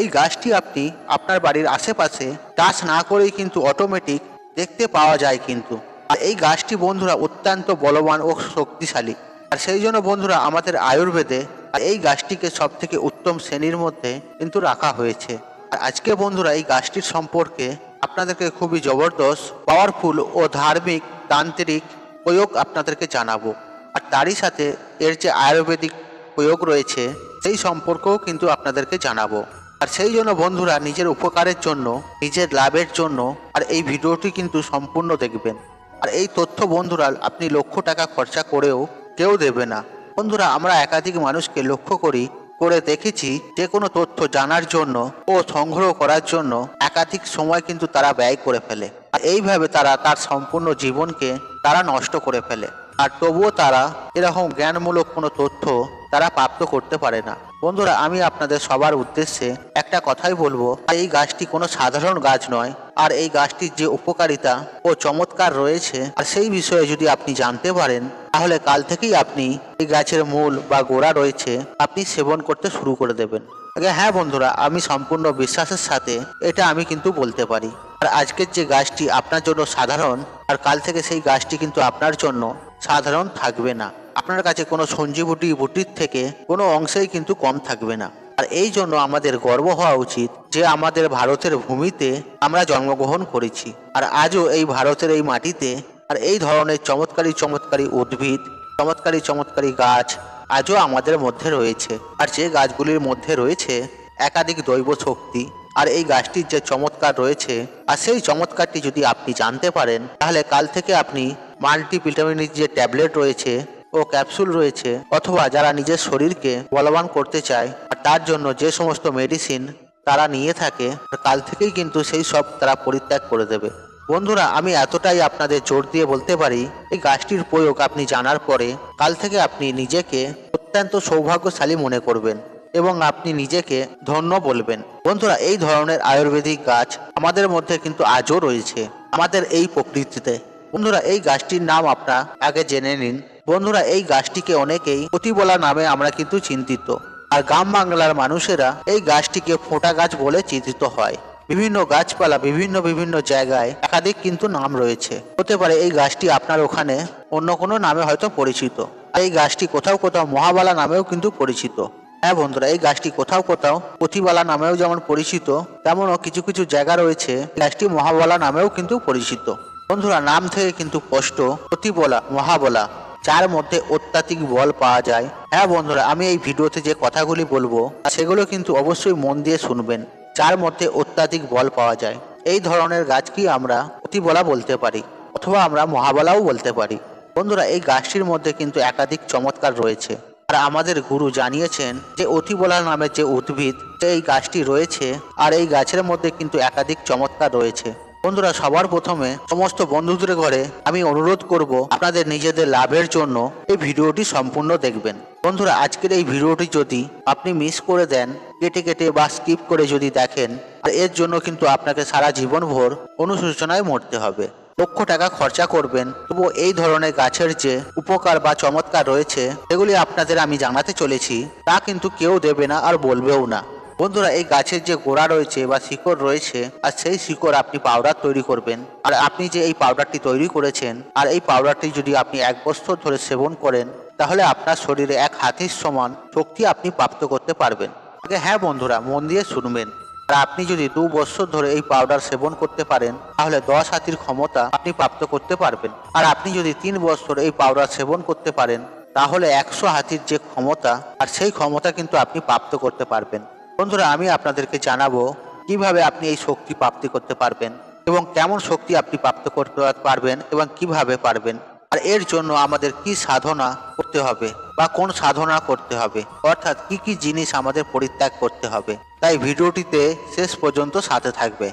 এই গাছটি আপনি আপনার বাড়ির আশেপাশে টাচ না করেই কিন্তু অটোমেটিক দেখতে পাওয়া যায় কিন্তু। আর এই গাছটি বন্ধুরা অত্যন্ত বলবান ও শক্তিশালী। আর সেই জন্য বন্ধুরা আমাদের আয়ুর্বেদে আর এই গাছটিকে সব থেকে উত্তম শ্রেণির মধ্যে কিন্তু রাখা হয়েছে। আর আজকে বন্ধুরা এই গাছটির সম্পর্কে আপনাদেরকে খুবই জবরদস্ত পাওয়ারফুল ও ধার্মিক, তান্ত্রিক প্রয়োগ আপনাদেরকে জানাব। আর তারই সাথে এর যে আয়ুর্বেদিক প্রয়োগ রয়েছে, সেই সম্পর্কেও কিন্তু আপনাদেরকে জানাব। আর সেই জন্য বন্ধুরা নিজের উপকারের জন্য, নিজের লাভের জন্য, আর এই ভিডিওটি কিন্তু সম্পূর্ণ দেখবেন। আর এই তথ্য বন্ধুরা, আপনি লক্ষ টাকা খরচা করেও কেউ দেবে না। বন্ধুরা, আমরা একাধিক মানুষকে লক্ষ্য করি, করে দেখেছি যে কোনো তথ্য জানার জন্য ও সংগ্রহ করার জন্য একাধিক সময় কিন্তু তারা ব্যয় করে ফেলে। আর এইভাবে তারা তার সম্পূর্ণ জীবনকে তারা নষ্ট করে ফেলে। আর তবুও তারা এরকম জ্ঞানমূলক কোনো তথ্য তারা প্রাপ্ত করতে পারে না। বন্ধুরা, আমি আপনাদের সবার উদ্দেশ্যে একটা কথাই বলব। এই গাছটি কোনো সাধারণ গাছ নয়, আর এই গাছটির যে উপকারিতা ও চমৎকার রয়েছে, আর সেই বিষয়ে যদি আপনি জানতে পারেন, তাহলে কাল থেকেই আপনি এই গাছের মূল বা গোড়া রয়েছে, আপনি সেবন করতে শুরু করে দেবেন। আগে হ্যাঁ বন্ধুরা, আমি সম্পূর্ণ বিশ্বাসের সাথে এটা আমি কিন্তু বলতে পারি। আর আজকের যে গাছটি আপনার জন্য সাধারণ, আর কাল থেকে সেই গাছটি কিন্তু আপনার জন্য সাধারণ থাকবে না। আপনার কাছে কোনো সঞ্জীবুটি বুটির থেকে কোনো অংশেই কিন্তু কম থাকবে না। আর এই জন্য আমাদের গর্ব হওয়া উচিত যে আমাদের ভারতের ভূমিতে আমরা জন্মগ্রহণ করেছি। আর আজও এই ভারতের এই মাটিতে আর এই ধরনের চমৎকারী চমৎকারী উদ্ভিদ, চমৎকারী চমৎকারী গাছ আজও আমাদের মধ্যে রয়েছে। আর যে গাছগুলির মধ্যে রয়েছে একাধিক দৈব শক্তি, আর এই গাছটির যে চমৎকার রয়েছে, আর সেই চমৎকারটি যদি আপনি জানতে পারেন, তাহলে কাল থেকে আপনি মাল্টিভিটামিনের যে ট্যাবলেট রয়েছে ও ক্যাপসুল রয়েছে অথবা যারা নিজের শরীরকে বলবান করতে চায়, আর তার জন্য যে সমস্ত মেডিসিন তারা নিয়ে থাকে, কাল থেকেই কিন্তু সেই সব তারা পরিত্যাগ করে দেবে। বন্ধুরা, আমি এতটাই আপনাদের জোর দিয়ে বলতে পারি, এই গাছটির প্রয়োগ আপনি জানার পরে কাল থেকে আপনি নিজেকে অত্যন্ত সৌভাগ্যশালী মনে করবেন এবং আপনি নিজেকে ধন্য বলবেন। বন্ধুরা, এই ধরনের আয়ুর্বেদিক গাছ আমাদের মধ্যে কিন্তু আজও রয়েছে, আমাদের এই প্রকৃতিতে। বন্ধুরা, এই গাছটির নাম আপনারা আগে জেনে নিন। বন্ধুরা, এই গাছটিকে অনেকেই অতিবলা নামে আমরা কিন্তু চিন্তিত। আর গ্রাম বাংলার মানুষেরা এই গাছটিকে ফোঁটা গাছ বলে চিন্তিত হয়। বিভিন্ন গাছপালা বিভিন্ন বিভিন্ন জায়গায় একাধিক কিন্তু নাম রয়েছে। হতে পারে এই গাছটি আপনার ওখানে অন্য কোনো নামে হয়তো পরিচিত। এই গাছটি কোথাও কোথাও মহাবালা নামেও কিন্তু পরিচিত। হ্যাঁ বন্ধুরা, এই গাছটি কোথাও কোথাও পথিবালা নামেও যেমন পরিচিত, তেমনও কিছু কিছু জায়গা রয়েছে গাছটি মহাবালা নামেও কিন্তু পরিচিত। বন্ধুরা, নাম থেকে কিন্তু স্পষ্ট প্রতিবলা, মহাবলা। যার মধ্যে অত্যাধিক বল পাওয়া যায়। হ্যাঁ বন্ধুরা, আমি এই ভিডিওতে যে কথাগুলি বলব, সেগুলো কিন্তু অবশ্যই মন দিয়ে শুনবেন, যার মধ্যে অত্যাধিক বল পাওয়া যায়। এই ধরনের গাছকে আমরা অতিবলা বলতে পারি, অথবা আমরা মহাবলাও বলতে পারি। বন্ধুরা, এই গাছটির মধ্যে কিন্তু একাধিক চমৎকার রয়েছে। আর আমাদের গুরু জানিয়েছেন যে অতিবলা নামের যে উদ্ভিদ এই গাছটি রয়েছে, আর এই গাছের মধ্যে কিন্তু একাধিক চমৎকার রয়েছে। বন্ধুরা, সবার প্রথমে সমস্ত বন্ধুদের ঘরে আমি অনুরোধ করব আপনাদের নিজেদের লাভের জন্য এই ভিডিওটি সম্পূর্ণ দেখবেন। বন্ধুরা, আজকের এই ভিডিওটি যদি আপনি মিস করে দেন, কেটে কেটে বা স্কিপ করে যদি দেখেন এর জন্য কিন্তু আপনাকে সারা জীবন ভোর অনুশোচনায় মরতে হবে। লক্ষ টাকা খরচা করবেন, তবু এই ধরনের গাছের যে উপকার বা চমৎকার রয়েছে, সেগুলি আপনাদের আমি জানাতে চলেছি, তা কিন্তু কেউ দেবে না আর বলবেও না। বন্ধুরা, এই গাছের যে গোড়া রয়েছে বা শিকড় রয়েছে, আর সেই শিকড় আপনি পাউডার তৈরি করবেন। আর আপনি যে এই পাউডারটি তৈরি করেছেন, আর এই পাউডারটি যদি আপনি এক বছর ধরে সেবন করেন, তাহলে আপনার শরীরে এক হাতির সমান শক্তি আপনি প্রাপ্ত করতে পারবেন। হ্যাঁ বন্ধুরা, মন দিয়ে শুনবেন। আর আপনি যদি দু বছর ধরে এই পাউডার সেবন করতে পারেন, তাহলে দশ হাতির ক্ষমতা আপনি প্রাপ্ত করতে পারবেন। আর আপনি যদি তিন বছর এই পাউডার সেবন করতে পারেন, তাহলে একশো হাতির যে ক্ষমতা, আর সেই ক্ষমতা কিন্তু আপনি প্রাপ্ত করতে পারবেন। বন্ধুরা, আমি আপনাদেরকে জানাব কীভাবে আপনি এই শক্তি প্রাপ্তি করতে পারবেন এবং কেমন শক্তি আপনি প্রাপ্ত করতে পারবেন এবং কীভাবে পারবেন আর এর জন্য আমাদের কি সাধনা করতে হবে বা কোন সাধনা করতে হবে, অর্থাৎ কি কি জিনিস আমাদের পরিত্যাগ করতে হবে। তাই ভিডিওটিতে শেষ পর্যন্ত সাথে থাকবে।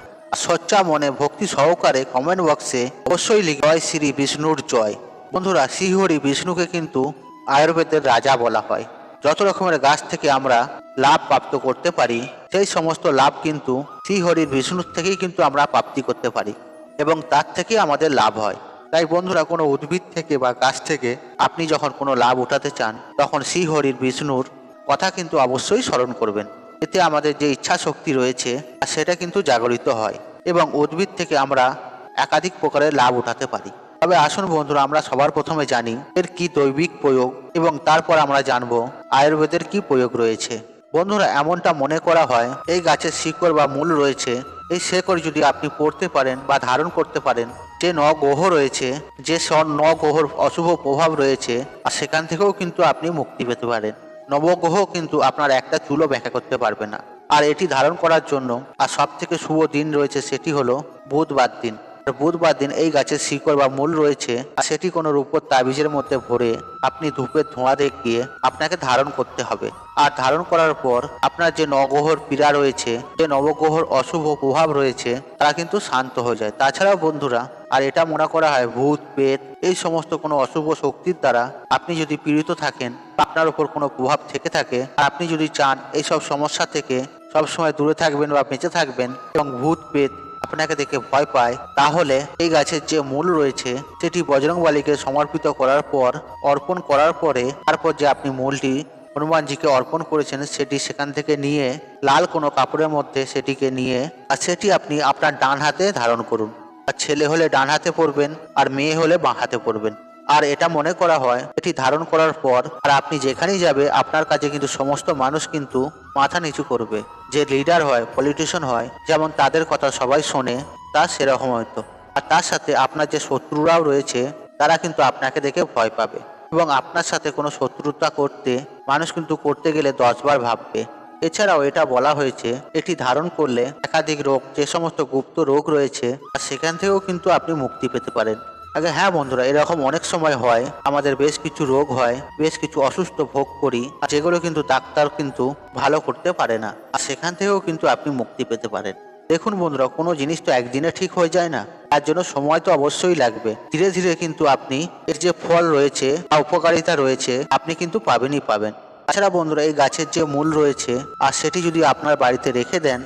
সচ্চা মনে ভক্তি সহকারে কমেন্ট বক্সে অবশ্যই লিখ জয় শ্রী বিষ্ণুর জয়। বন্ধুরা, শ্রীহরি বিষ্ণুকে কিন্তু আয়ুর্বেদের রাজা বলা হয়। যত রকমের গাছ থেকে আমরা লাভ প্রাপ্ত করতে পারি, সেই সমস্ত লাভ কিন্তু শ্রীহরির বিষ্ণুর থেকেই কিন্তু আমরা প্রাপ্তি করতে পারি এবং তার থেকে আমাদের লাভ হয়। তাই বন্ধুরা, কোনো উদ্ভিদ থেকে বা গাছ থেকে আপনি যখন কোনো লাভ উঠাতে চান, তখন শ্রীহরির বিষ্ণুর কথা কিন্তু অবশ্যই স্মরণ করবেন। এতে আমাদের যে ইচ্ছা শক্তি রয়েছে, সেটা কিন্তু জাগরিত হয় এবং উদ্ভিদ থেকে আমরা একাধিক প্রকারের লাভ উঠাতে পারি। তবে আসুন বন্ধুরা, আমরা সবার প্রথমে জানি এর কি দৈবিক প্রয়োগ এবং তারপর আমরা জানব আয়ুর্বেদের কি প্রয়োগ রয়েছে। বন্ধুরা, এমনটা মনে করা হয়, এই গাছের শিকড় বা মূল রয়েছে, এই শেকড় যদি আপনি পড়তে পারেন বা ধারণ করতে পারেন, যে ন গ্রহ রয়েছে, যে সব ন গ্রহর অশুভ প্রভাব রয়েছে, আর সেখান থেকেও কিন্তু আপনি মুক্তি পেতে পারেন। নবগ্রহ কিন্তু আপনার একটা চুলও ব্যাখ্যা করতে পারবে না। আর এটি ধারণ করার জন্য, আর সব থেকে শুভ দিন রয়েছে সেটি হলো বুধবার দিন। বুধবার দিন এই গাছের শিকড় বা মূল রয়েছে, আর সেটি কোনো রূপর তাবিজের মধ্যে ভরে আপনি ধূপের ধোঁয়া দেখিয়ে আপনাকে ধারণ করতে হবে। আর ধারণ করার পর আপনার যে নবগ্রহর পীড়া রয়েছে, যে নবগ্রহর অশুভ প্রভাব রয়েছে, তারা কিন্তু শান্ত হয়ে যায়। তাছাড়াও বন্ধুরা, আর এটা মনে করা হয় ভূত পেত এই সমস্ত কোনো অশুভ শক্তির দ্বারা আপনি যদি পীড়িত থাকেন আপনার উপর কোনো প্রভাব থেকে থাকে, আর আপনি যদি চান এইসব সমস্যা থেকে সবসময় দূরে থাকবেন বা বেঁচে থাকবেন এবং ভূত পেত আপনাকে দেখে ভয় পায়, তাহলে এই গাছের যে মূল রয়েছে, সেটি বজরংবালিকে সমর্পিত করার পর, অর্পণ করার পরে, তারপর যে আপনি মূলটি হনুমানজিকে অর্পণ করেছেন, সেটি সেখান থেকে নিয়ে, লাল কোনো কাপড়ের মধ্যে সেটিকে নিয়ে, আর সেটি আপনি আপনার ডান হাতে ধারণ করুন। আর ছেলে হলে ডান হাতে পরবেন, আর মেয়ে হলে বাঁ হাতে পরবেন। আর এটা মনে করা হয়, এটি ধারণ করার পর, আর আপনি যেখানেই যাবে, আপনার কাছে কিন্তু সমস্ত মানুষ কিন্তু মাথা নিচু করবে। যে লিডার হয় পলিটিশিয়ান হয়, যেমন তাদের কথা সবাই শোনে, তা সেরকম হয়তো। আর তার সাথে আপনার যে শত্রুরাও রয়েছে, তারা কিন্তু আপনাকে দেখে ভয় পাবে। এবং আপনার সাথে কোনো শত্রুতা করতে, মানুষ কিন্তু করতে গেলে দশবার ভাববে। এছাড়াও এটা বলা হয়েছে, এটি ধারণ করলে একাধিক রোগ, যে সমস্ত গুপ্ত রোগ রয়েছে সেখান থেকেও কিন্তু আপনি মুক্তি পেতে পারেন। আগে হ্যাঁ বন্ধুরা, এরকম অনেক সময় হয়, আমাদের বেশ কিছু রোগ হয়, বেশ কিছু অসুস্থ ভোগ করি, আর যেগুলো কিন্তু ডাক্তার কিন্তু ভালো করতে পারে না, আর সেখান থেকেও কিন্তু আপনি মুক্তি পেতে পারেন। দেখুন বন্ধুরা, কোনো জিনিস তো একদিনে ঠিক হয়ে যায় না, তার জন্য সময় তো অবশ্যই লাগবে। ধীরে ধীরে কিন্তু আপনি এর যে ফল রয়েছে, বা উপকারিতা রয়েছে, আপনি কিন্তু পাবেনই পাবেন। তাছাড়া বন্ধুরা, এই গাছের যে মূল রয়েছে, আর সেটি যদি আপনার বাড়িতে রেখে দেন,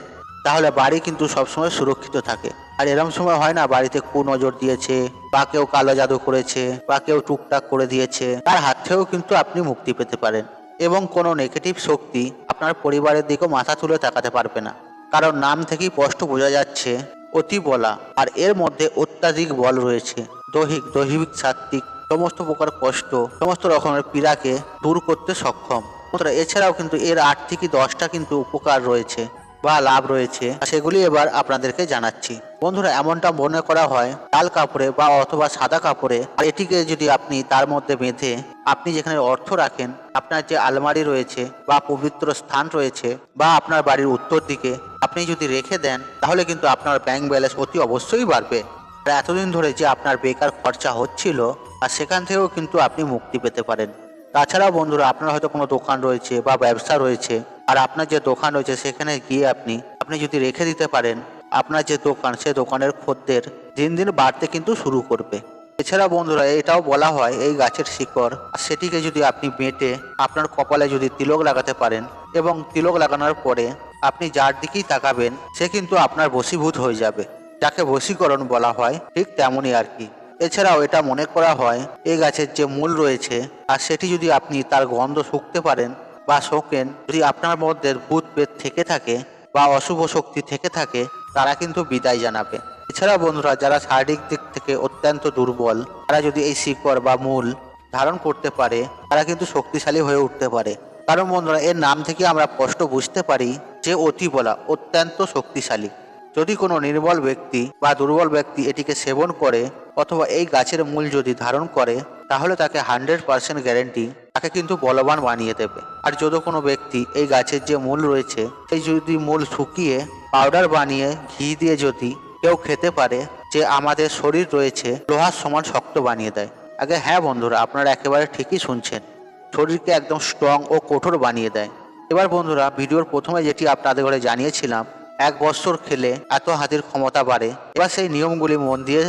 তাহলে বাড়ি কিন্তু সবসময় সুরক্ষিত থাকে। আর এরম সময় হয় না বাড়িতে কু নজর দিয়েছে, বা কেউ কালো জাদু করেছে, বা কেউ টুকটাক করে দিয়েছে। তার হাত থেকেও কিন্তু আপনি মুক্তি পেতে পারেন। এবং কোনো নেগেটিভ শক্তি আপনার পরিবারের দিকেও মাথা তুলে তাকাতে পারবে না। কারণ নাম থেকেই স্পষ্ট বোঝা যাচ্ছে, অতি বলা। আর এর মধ্যে অত্যাধিক বল রয়েছে। দৈহিক দৈহিক, সাত্ত্বিক, সমস্ত প্রকার কষ্ট, সমস্ত রকমের পীড়াকে দূর করতে সক্ষম। এছাড়াও কিন্তু এর আট থেকে দশটা কিন্তু উপকার রয়েছে। বা লাভ রয়েছে, সেগুলি এবার আপনাদেরকে জানাচ্ছি। বন্ধুরা, এমনটা মনে করা হয়, লাল কাপড়ে বা অথবা সাদা কাপড়ে, আর এটিকে যদি আপনি তার মধ্যে বেঁধে আপনি যেখানে অর্থ রাখেন, আপনার যে আলমারি রয়েছে বা পবিত্র স্থান রয়েছে বা আপনার বাড়ির উত্তর দিকে, আপনি যদি রেখে দেন, তাহলে কিন্তু আপনার ব্যাংক ব্যালেন্স অতি অবশ্যই বাড়বে। আর এতদিন ধরে যে আপনার বেকার খরচা হচ্ছিল, আর সেখান থেকেও কিন্তু আপনি মুক্তি পেতে পারেন। তাছাড়াও বন্ধুরা, আপনার হয়তো কোনো দোকান রয়েছে বা ব্যবসা রয়েছে, আর আপনার যে দোকান রয়েছে সেখানে গিয়ে আপনি আপনি যদি রেখে দিতে পারেন, আপনার যে দোকান, সে দোকানের খদ্দের দিন দিন বাড়তে কিন্তু শুরু করবে। এছাড়া বন্ধুরা, এটাও বলা হয় এই গাছের শিকড় সেটিকে যদি আপনি বেঁটে, আপনার কপালে যদি তিলক লাগাতে পারেন, এবং তিলক লাগানোর পরে আপনি যার দিকেই তাকাবেন, সে কিন্তু আপনার বশীভূত হয়ে যাবে। যাকে বশীকরণ বলা হয়, ঠিক তেমনই আর কি। এছাড়াও এটা মনে করা হয় এই গাছের যে মূল রয়েছে, আর সেটি যদি আপনি তার গন্ধ শুকতে পারেন বা শোকেন, যদি আপনার মধ্যে ভূত পেট থেকে থাকে বা অশুভ শক্তি থেকে থাকে, তারা কিন্তু বিদায় জানাবে। এছাড়া বন্ধুরা, যারা শারীরিক দিক থেকে অত্যন্ত দুর্বল, তারা যদি এই শিকড় বা মূল ধারণ করতে পারে, তারা কিন্তু শক্তিশালী হয়ে উঠতে পারে। কারণ বন্ধুরা, এর নাম থেকে আমরা স্পষ্ট বুঝতে পারি যে অতি বলা, অত্যন্ত শক্তিশালী। যদি কোনো নির্বল ব্যক্তি বা দুর্বল ব্যক্তি এটিকে সেবন করে অথবা এই গাছের মূল যদি ধারণ করে, তাহলে তাকে হান্ড্রেড পার্সেন্ট গ্যারেন্টি তাকে কিন্তু বলবান বানিয়ে দেবে। আর যদি কোনো ব্যক্তি এই গাছের যে মূল রয়েছে সেই যদি মূল শুকিয়ে পাউডার বানিয়ে ঘি দিয়ে যদি কেউ খেতে পারে, যে আমাদের শরীর রয়েছে, লোহার সমান শক্ত বানিয়ে দেয়। আগে হ্যাঁ বন্ধুরা, আপনারা একেবারে ঠিকই শুনছেন। শরীরকে একদম স্ট্রং ও কঠোর বানিয়ে দেয়। এবার বন্ধুরা, ভিডিওর প্রথমে যেটি আপনাদের ঘরে জানিয়েছিলাম এক বছর খেলে এত হাতির ক্ষমতা বাড়ে, এবার সেই নিয়মগুলি মন দিয়ে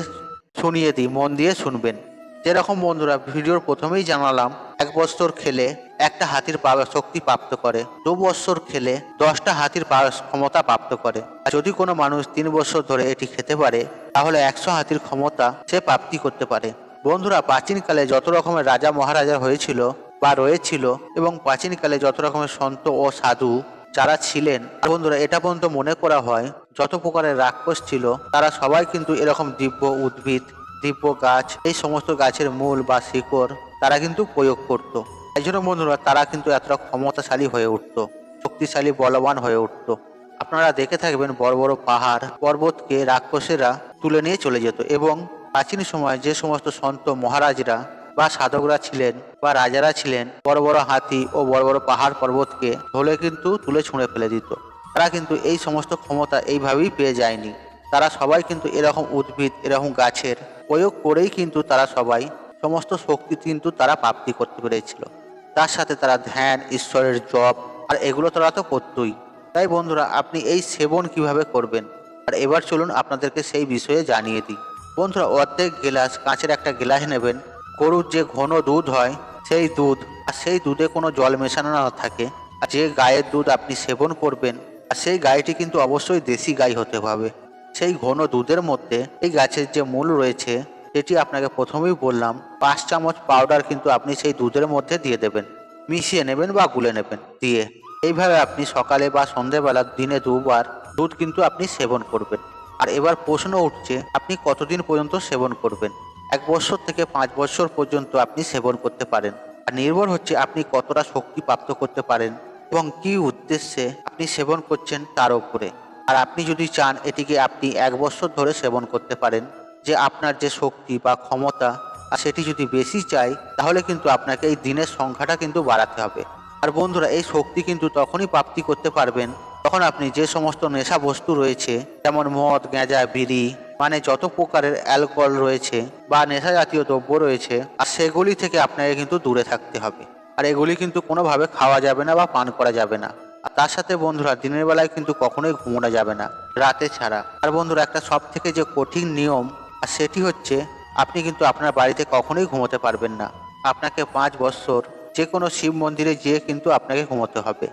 শুনিয়ে দিই, মন দিয়ে শুনবেন। যেরকম বন্ধুরা, ভিডিওর প্রথমেই জানালাম, এক বছর খেলে একটা হাতির পাওয়ার শক্তি প্রাপ্ত করে, দু বছর খেলে দশটা হাতির ক্ষমতা প্রাপ্ত করে। আর যদি কোনো মানুষ তিন বছর ধরে এটি খেতে পারে, তাহলে একশো হাতির ক্ষমতা সে প্রাপ্তি করতে পারে। বন্ধুরা, প্রাচীনকালে যত রকমের রাজা মহারাজা হয়েছিল বা রয়েছিল এবং প্রাচীনকালে যত রকমের সন্ত ও সাধু যারা ছিলেন বন্ধুরা, এটা পর্যন্ত মনে করা হয়, যত প্রকারের রাক্ষস ছিল, তারা সবাই কিন্তু এরকম দিব্য উদ্ভিদ, দিব্য গাছ, এই সমস্ত গাছের মূল বা শিকড়, তারা কিন্তু প্রয়োগ করত। এই জন্য বন্ধুরা, তারা কিন্তু এতটা ক্ষমতাশালী হয়ে উঠত, শক্তিশালী, বলবান হয়ে উঠত। আপনারা দেখে থাকবেন বড় বড় পাহাড়, পর্বতকে রাক্ষসেরা তুলে নিয়ে চলে যেত এবং প্রাচীন সময় যে সমস্ত সন্ত মহারাজরা বা সাধকরা ছিলেন বা রাজারা ছিলেন, বড় বড় হাতি ও বড় বড় পাহাড় পর্বতকে ধরে কিন্তু তুলে ছুঁড়ে ফেলে দিত। তারা কিন্তু এই সমস্ত ক্ষমতা এইভাবেই পেয়ে যায়নি। তারা সবাই কিন্তু এরকম উদ্ভিদ, এরকম গাছের প্রয়োগ করেই কিন্তু তারা সবাই সমস্ত শক্তি কিন্তু তারা প্রাপ্তি করতে পেরেছিল। তার সাথে তারা ধ্যান, ঈশ্বরের জপ, আর এগুলো তারা তো করতই। তাই বন্ধুরা, আপনি এই সেবন কীভাবে করবেন? আর এবার চলুন আপনাদেরকে সেই বিষয়ে জানিয়ে দিই। বন্ধুরা, অর্ধেক গ্লাস, কাঁচের একটা গ্লাস নেবেন। গরুর যে ঘন দুধ হয়, সেই দুধ, আর সেই দুধে কোনো জল মেশানো না থাকে, আর যে গায়ের দুধ আপনি সেবন করবেন, আর সেই গাইটি কিন্তু অবশ্যই দেশি গাই হতে হবে। সেই ঘন দুধের মধ্যে এই গাছের যে মূল রয়েছে সেটি আপনাকে প্রথমেই বললাম, পাঁচ চামচ পাউডার কিন্তু আপনি সেই দুধের মধ্যে দিয়ে দেবেন। মিশিয়ে নেবেন বা গুলে নেবেন, দিয়ে এইভাবে আপনি সকালে বা সন্ধেবেলা দিনে দুবার দুধ কিন্তু আপনি সেবন করবেন। আর এবার প্রশ্ন উঠছে, আপনি কতদিন পর্যন্ত সেবন করবেন? এক বছর থেকে পাঁচ বছর পর্যন্ত আপনি সেবন করতে পারেন। আর নির্ভর হচ্ছে আপনি কতটা শক্তি প্রাপ্ত করতে পারেন এবং কি উদ্দেশ্যে আপনি সেবন করছেন তার উপরে। আর আপনি যদি চান এটিকে আপনি এক বছর ধরে সেবন করতে পারেন, যে আপনার যে শক্তি বা ক্ষমতা, আর সেটি যদি বেশি চাই, তাহলে কিন্তু আপনাকে এই দিনের সংখ্যাটা কিন্তু বাড়াতে হবে। আর বন্ধুরা, এই শক্তি কিন্তু তখনই প্রাপ্তি করতে পারবেন তখন আপনি যে সমস্ত নেশা বস্তু রয়েছে, যেমন মদ, গাঁজা, বিড়ি মানে যত প্রকারের অ্যালকোহল রয়েছে বা নেশা জাতীয় দ্রব্য রয়েছে, আর সেগুলি থেকে আপনাকে কিন্তু দূরে থাকতে হবে। আর এগুলি কিন্তু কোনোভাবে খাওয়া যাবে না বা পান করা যাবে না। আর তার সাথে বন্ধুরা, দিনের বেলায় কিন্তু কখনোই ঘুমানো যাবে না, রাতে ছাড়া। আর বন্ধুরা, একটা সব থেকে যে কঠিন নিয়ম, আর সেটি হচ্ছে আপনি কিন্তু আপনার বাড়িতে কখনোই ঘুমোতে পারবেন না। আপনাকে পাঁচ বছর যে কোনো শিব মন্দিরে গিয়ে কিন্তু আপনাকে ঘুমোতে হবে।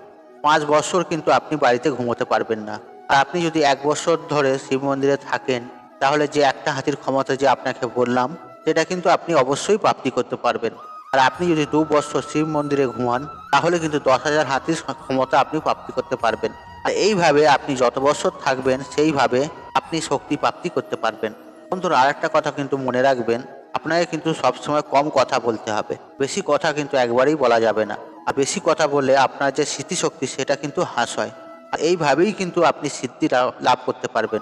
পাঁচ বছর কিন্তু আপনি বাড়িতে ঘুমোতে পারবেন না। আর আপনি যদি এক বছর ধরে শিব মন্দিরে থাকেন তাহলে যে একটা হাতির ক্ষমতা যে আপনাকে বললাম, সেটা কিন্তু আপনি অবশ্যই প্রাপ্তি করতে পারবেন। আর আপনি যদি দু বছর শিব মন্দিরে ঘুমান, তাহলে কিন্তু দশ হাজার হাতির ক্ষমতা আপনি প্রাপ্তি করতে পারবেন। আর এইভাবে আপনি যত বছর থাকবেন, সেইভাবে আপনি শক্তি প্রাপ্তি করতে পারবেন। বন্ধুরা, আরেকটা কথা কিন্তু মনে রাখবেন, আপনাকে কিন্তু সবসময় কম কথা বলতে হবে। বেশি কথা কিন্তু একবারেই বলা যাবে না। আর বেশি কথা বললে আপনার যে স্মৃতিশক্তি, সেটা কিন্তু হ্রাস হয়। আর এইভাবেই কিন্তু আপনি সিদ্ধি লাভ করতে পারবেন।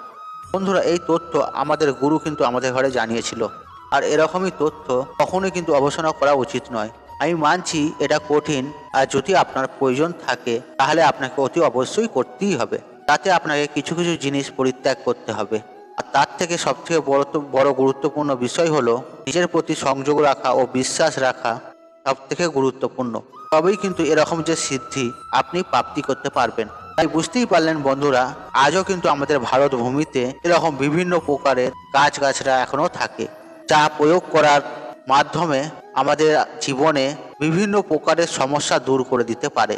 বন্ধুরা, এই তথ্য আমাদের গুরু কিন্তু আমাদের ঘরে জানিয়েছিল। আর এরকমই তথ্য কখনোই কিন্তু অবসনা করা উচিত নয়। আমি মানছি এটা কঠিন, আর যদি আপনার প্রয়োজন থাকে, তাহলে আপনাকে অতি অবশ্যই করতেই হবে। তাতে আপনাকে কিছু কিছু জিনিস পরিত্যাগ করতে হবে। আর তার থেকে সবথেকে বড় তো, বড় গুরুত্বপূর্ণ বিষয় হলো নিজের প্রতি সংযোগ রাখা ও বিশ্বাস রাখা সব থেকে গুরুত্বপূর্ণ। তবেই কিন্তু এরকম যে সিদ্ধি আপনি প্রাপ্তি করতে পারবেন। তাই বুঝতেই পারলেন বন্ধুরা, আজও কিন্তু আমাদের ভারত ভূমিতে এরকম বিভিন্ন প্রকারের গাছগাছরা এখনও থাকে, যা প্রয়োগ করার মাধ্যমে আমাদের জীবনে বিভিন্ন প্রকারের সমস্যা দূর করে দিতে পারে।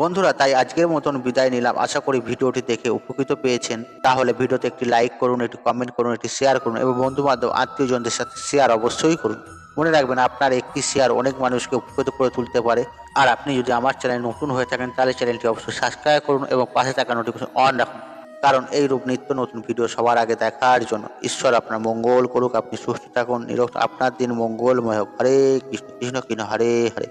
বন্ধুরা, তাই আজকের মতন বিদায় নিলাম। আশা করি ভিডিওটি দেখে উপকৃত পেয়েছেন। তাহলে ভিডিওতে একটি লাইক করুন, একটি কমেন্ট করুন, একটি শেয়ার করুন এবং বন্ধু বান্ধব আত্মীয়জনদের সাথে শেয়ার অবশ্যই করুন। মনে রাখবেন আপনার একটি শেয়ার অনেক মানুষকে উপকৃত করে তুলতে পারে। আর আপনি যদি আমার চ্যানেল নতুন হয়ে থাকেন, তাহলে চ্যানেলটি অবশ্যই সাবস্ক্রাইব করুন এবং পাশে থাকা নোটিফিকেশন অন রাখুন। কারণ এই রূপ নিত্য নতুন ভিডিও সবার আগে দেখার জন্য ঈশ্বর আপনার মঙ্গল করুক, আপনি সুস্থ থাকুন, নিরোগ, আপনার দিন মঙ্গলময় হোক। হরে কৃষ্ণ কৃষ্ণ কৃষ্ণ, হরে হরে।